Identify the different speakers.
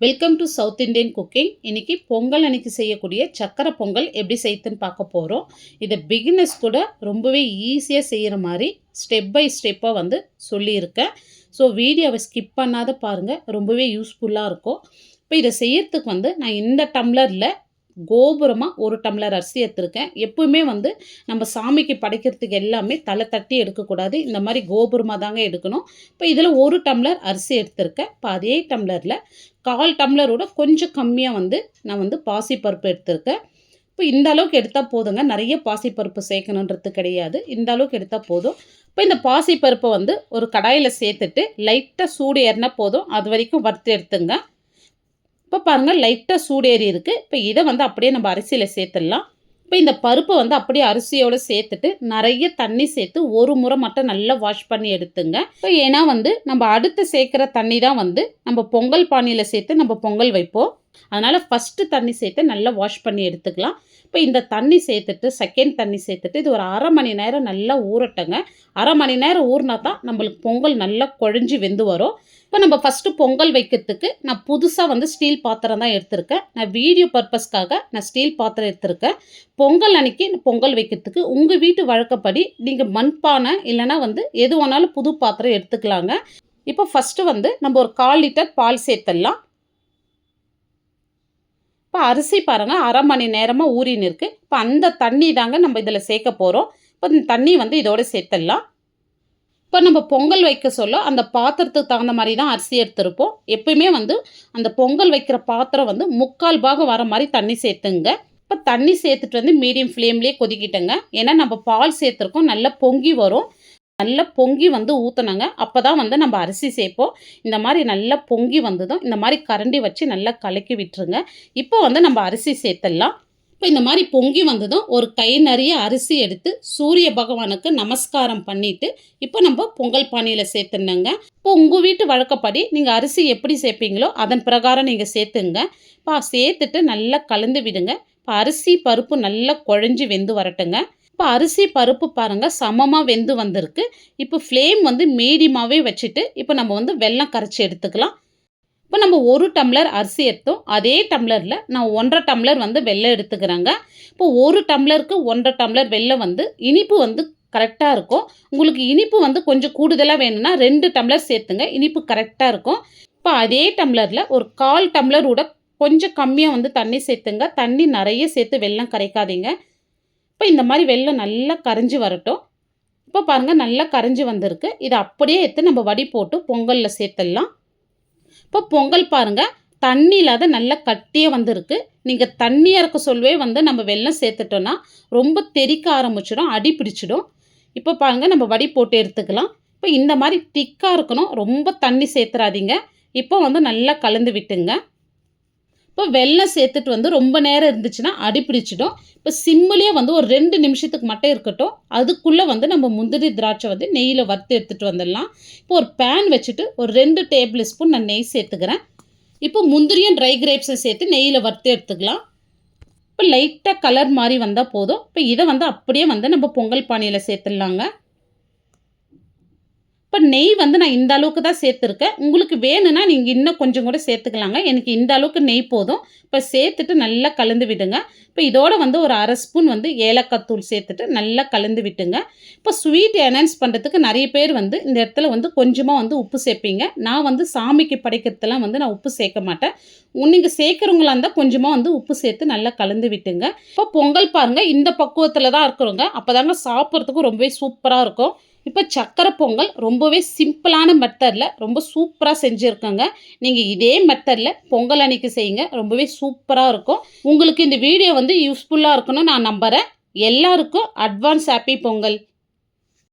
Speaker 1: Welcome to south Indian cooking இன்றைக்கி பொங்கல் அன்னைக்கு செய்யக்கூடிய சக்கரை பொங்கல் எப்படி செய்யுதுன்னு பார்க்க போகிறோம் இதை பிகினர்ஸ் கூட ரொம்பவே ஈஸியாக செய்கிற மாதிரி ஸ்டெப் பை ஸ்டெப்பாக வந்து சொல்லியிருக்கேன். ஸோ வீடியோவை ஸ்கிப் பண்ணாத பாருங்கள் ரொம்பவே யூஸ்ஃபுல்லாக இருக்கும். இப்போ இதை செய்யறதுக்கு வந்து நான் இந்த டம்ளரில் கோபுரமாக ஒரு டம்ளர் அரிசி எடுத்திருக்கேன். எப்பவுமே வந்து நம்ம சாமிக்கு படைக்கிறதுக்கு எல்லாமே தலை தட்டி எடுக்கக்கூடாது. இந்த மாதிரி கோபுரமாக தாங்க எடுக்கணும். இப்போ இதில் ஒரு டம்ளர் அரிசி எடுத்திருக்கேன். இப்போ அதே டம்ளரில் கால் டம்ளரோட கொஞ்சம் கம்மியாக வந்து நான் வந்து பாசிப்பருப்பு எடுத்திருக்கேன். இப்போ இந்த அளவுக்கு எடுத்தால் போதுங்க. நிறைய பாசிப்பருப்பு சேர்க்கணுன்றது கிடையாது. இந்த அளவுக்கு எடுத்தால் போதும். இப்போ இந்த பாசிப்பருப்பை வந்து ஒரு கடாயில் சேர்த்துட்டு லைட்டாக சூடு ஏறினா போதும். அது வரைக்கும் வறுத்து எடுத்துங்க. இப்போ பாருங்கள் லைட்டாக சூடேறி இருக்குது இப்போ இதை வந்து அப்படியே நம்ம அரிசியில் சேர்த்துடலாம். இப்போ இந்த பருப்பை வந்து அப்படியே அரிசியோடு சேர்த்துட்டு நிறைய தண்ணி சேர்த்து ஒரு முறை மட்டும் நல்லா வாஷ் பண்ணி எடுத்துங்க. இப்போ ஏன்னா வந்து நம்ம அடுத்து சேர்க்குற தண்ணி தான் வந்து நம்ம பொங்கல் பானியில் சேர்த்து நம்ம பொங்கல் வைப்போம். அதனால் ஃபஸ்ட்டு தண்ணி சேர்த்து நல்லா வாஷ் பண்ணி எடுத்துக்கலாம். இப்போ இந்த தண்ணி சேர்த்துட்டு செகண்ட் தண்ணி சேர்த்துட்டு இது ஒரு அரை மணி நேரம் நல்லா ஊறட்டங்க. அரை மணி நேரம் ஊறினா தான் நம்மளுக்கு பொங்கல் நல்லா குழஞ்சி வெந்து வரும். இப்போ நம்ம ஃபஸ்ட்டு பொங்கல் வைக்கிறதுக்கு நான் புதுசாக வந்து ஸ்டீல் பாத்திரம் தான் எடுத்திருக்கேன். நான் வீடியோ பர்பஸ்க்காக நான் ஸ்டீல் பாத்திரம் எடுத்திருக்கேன். பொங்கல் அன்னைக்கு பொங்கல் வைக்கிறதுக்கு உங்கள் வீட்டு வழக்கப்படி நீங்கள் மண்பானை இல்லைனா வந்து எது வேணாலும் புது பாத்திரம் எடுத்துக்கலாங்க. இப்போ ஃபஸ்ட்டு வந்து நம்ம ஒரு கால் லிட்டர் பால் சேர்த்துடலாம். இப்போ அரிசி பாருங்கள் அரை மணி நேரமாக ஊறின்னு இருக்குது இப்போ அந்த தண்ணி தாங்க நம்ம இதில் சேர்க்க போகிறோம் இப்போ இந்த தண்ணி வந்து இதோடு சேர்த்துடலாம். இப்போ நம்ம பொங்கல் வைக்க சொல்ல அந்த பாத்திரத்துக்கு தகுந்த மாதிரி தான் அரிசி எடுத்திருப்போம். எப்பயுமே வந்து அந்த பொங்கல் வைக்கிற பாத்திரம் வந்து முக்கால் பாகம் வர மாதிரி தண்ணி சேர்த்துங்க. இப்போ தண்ணி சேர்த்துட்டு வந்து மீடியம் ஃப்ளேம்லேயே கொதிக்கிட்டேங்க. ஏன்னா நம்ம பால் சேர்த்துருக்கோம் நல்லா பொங்கி வரும். நல்லா பொங்கி வந்து ஊற்றினாங்க அப்போ தான் வந்து நம்ம அரிசி சேர்ப்போம் இந்த மாதிரி நல்லா பொங்கி வந்ததும் இந்த மாதிரி கரண்டி வச்சு நல்லா கலக்கி விட்டுருங்க. இப்போ வந்து நம்ம அரிசி சேர்த்துடலாம் இப்போ இந்த மாதிரி பொங்கி வந்ததும் ஒரு கை நிறைய அரிசி எடுத்து சூரிய பகவானுக்கு நமஸ்காரம் பண்ணிவிட்டு இப்போ நம்ம பொங்கல் பானையில் சேர்த்துனங்க இப்போ உங்கள் வீட்டு வழக்கப்படி நீங்கள் அரிசி எப்படி சேர்ப்பீங்களோ அதன் பிரகாரம் நீங்கள் சேர்த்துங்க இப்போ சேர்த்துட்டு நல்லா கலந்து விடுங்க. இப்போ அரிசி பருப்பு நல்லா குழஞ்சி வெந்து வரட்டுங்க. இப்போ அரிசி பருப்பு பாருங்கள் சமமாக வெந்து வந்திருக்கு. இப்போ ஃப்ளேம் வந்து மீடியமாகவே வச்சுட்டு இப்போ நம்ம வந்து வெள்ளம் கரைச்சி எடுத்துக்கலாம். இப்போ நம்ம ஒரு டம்ளர் அரிசி எடுத்தோம். அதே டம்ளரில் நான் ஒன்றரை டம்ளர் வந்து வெள்ளம் எடுத்துக்கிறேங்க. இப்போ ஒரு டம்ளருக்கு ஒன்றரை டம்ளர் வெள்ளம் வந்து இனிப்பு வந்து கரெக்டாக இருக்கும். உங்களுக்கு இனிப்பு வந்து கொஞ்சம் கூடுதலாக வேணும்னா ரெண்டு டம்ளர் சேர்த்துங்க. இனிப்பு கரெக்டாக இருக்கும். இப்போ அதே டம்ளரில் ஒரு கால் டம்ளர் விட கொஞ்சம் கம்மியாக வந்து தண்ணி சேர்த்துங்க. தண்ணி நிறைய சேர்த்து வெள்ளம் கரைக்காதீங்க. இப்போ இந்த மாதிரி வெள்ளம் நல்லா கரைஞ்சி வரட்டும். இப்போ பாருங்கள் நல்லா கரைஞ்சி வந்திருக்கு. இதை அப்படியே எடுத்து நம்ம வடி போட்டு பொங்கலில் சேர்த்துடலாம். இப்போ பொங்கல் பாருங்கள் தண்ணி இல்லாத நல்லா கட்டியே வந்திருக்கு. நீங்கள் தண்ணி இறக்க சொல்லவே வந்து நம்ம வெள்ளம் சேர்த்துட்டோன்னா ரொம்ப தெறிக்க ஆரம்பிச்சிடும் அடி பிடிச்சிடும். இப்போ பாருங்கள் நம்ம வடி போட்டு எடுத்துக்கலாம். இப்போ இந்த மாதிரி திக்காக இருக்கணும் ரொம்ப தண்ணி சேர்த்துறாதீங்க. இப்போ வந்து நல்லா கலந்து விட்டுங்க. இப்போ வெள்ளம் சேர்த்துட்டு வந்து ரொம்ப நேரம் இருந்துச்சுன்னா அடிப்பிடிச்சிடும் இப்போ சிம்மிலேயே வந்து ஒரு ரெண்டு நிமிஷத்துக்கு மட்டும் இருக்கட்டும். அதுக்குள்ளே வந்து நம்ம முந்திரி திராட்சை வந்து நெய்யில் வறுத்து எடுத்துகிட்டு வந்துடலாம். இப்போ ஒரு பேன் வச்சுட்டு ஒரு ரெண்டு டேபிள் ஸ்பூன் நான் நெய் சேர்த்துக்கிறேன். இப்போ முந்திரியும் ட்ரை கிரேப்ஸை சேர்த்து நெய்யில் வறுத்து எடுத்துக்கலாம். இப்போ லைட்டாக கலர் மாதிரி வந்தால் போதும். இப்போ இதை வந்து அப்படியே வந்து நம்ம பொங்கல் பானையில் சேர்த்துடலாங்க. இப்போ நெய் வந்து நான் இந்த அளவுக்கு தான் சேர்த்துருக்கேன். உங்களுக்கு வேணும்னா நீங்கள் இன்னும் கொஞ்சம் கூட சேர்த்துக்கலாங்க. எனக்கு இந்த அளவுக்கு நெய் போதும். இப்போ சேர்த்துட்டு நல்லா கலந்து விடுங்க. இப்போ இதோட வந்து ஒரு அரை ஸ்பூன் வந்து ஏலக்காய் தூள் சேர்த்துட்டு நல்லா கலந்து விட்டுங்க. இப்போ ஸ்வீட் என்ஹான்ஸ் பண்ணுறதுக்கு நிறைய பேர் வந்து இந்த இடத்துல வந்து கொஞ்சமாக வந்து உப்பு சேர்ப்பீங்க. நான் வந்து சாமிக்கு படைக்கிறதுலாம் வந்து நான் உப்பு சேர்க்க மாட்டேன். நீங்கள் சேர்க்குறவங்களா இருந்தால் கொஞ்சமாக வந்து உப்பு சேர்த்து நல்லா கலந்து விட்டுங்க. இப்போ பொங்கல் பாருங்கள் இந்த பக்குவத்தில் தான் இருக்கிறோங்க அப்போ தாங்க சாப்பிட்றதுக்கும் ரொம்பவே சூப்பராக இருக்கும். இப்போ சக்கரை பொங்கல் ரொம்பவே சிம்பிளான மெத்தடில் ரொம்ப சூப்பராக செஞ்சுருக்கோங்க. நீங்கள் இதே மெத்தடில் பொங்கல் அன்னைக்கு செய்யுங்க. ரொம்பவே சூப்பராக இருக்கும். உங்களுக்கு இந்த வீடியோ வந்து யூஸ்ஃபுல்லாக இருக்கணும்னு நான் நம்புகிறேன் எல்லாருக்கும் அட்வான்ஸ் ஹாப்பி பொங்கல்.